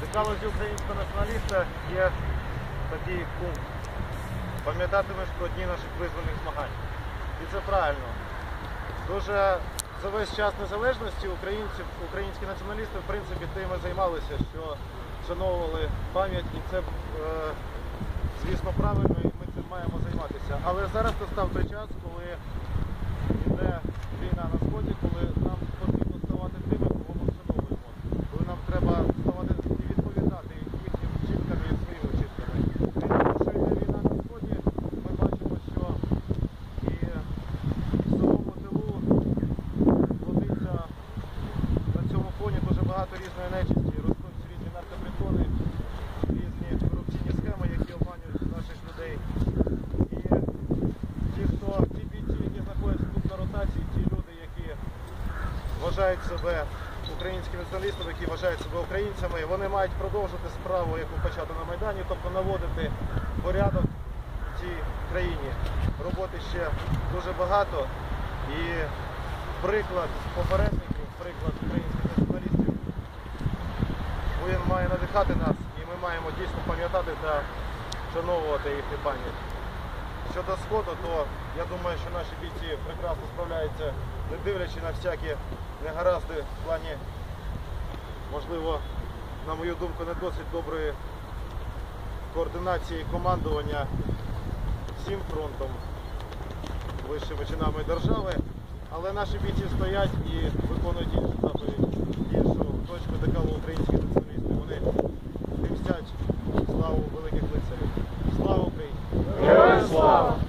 Цікавості українського націоналіста є такий пункт. Пам'ятатимеш про дні наших визвольних змагань. І це правильно. Дуже за весь час незалежності українців, українські націоналісти, в принципі, тим і займалися, що вшановували пам'ять, і це, е, звісно, правильно, і ми цим маємо займатися. Але зараз настав той час, коли йде війна на сході, коли нам потрібно ставати тими, кого ми вшановуємо. Коли нам треба ставати і відповідати їхнім вчинкам і своїми вчинками. Крім того, що йде війна на сході, ми бачимо, що і в самому тилу плодиться на цьому фоні дуже багато різної нечисті, ростуть різні наркопритони, різні корупційні схеми, які обманюють наших людей. І ті, хто ті бійці, які знаходяться тут на ротації, ті люди, які вважають себе українськими націоналістами, які вважають себе українцями, вони мають продовжити справу, яку почати на Майдані, тобто наводити порядок в цій країні. Роботи ще дуже багато. І приклад попередників, приклад українських надихати нас, і ми маємо дійсно пам'ятати та вшановувати їхню пам'ять. Щодо сходу, то я думаю, що наші бійці прекрасно справляються, не дивлячи на всякі негаразди в плані, можливо, на мою думку, не досить доброї координації командування всім фронтом вищими чинами держави. Але наші бійці стоять і виконують іншу заповідь, іншу точку декалу українських Slow, be. Good slava.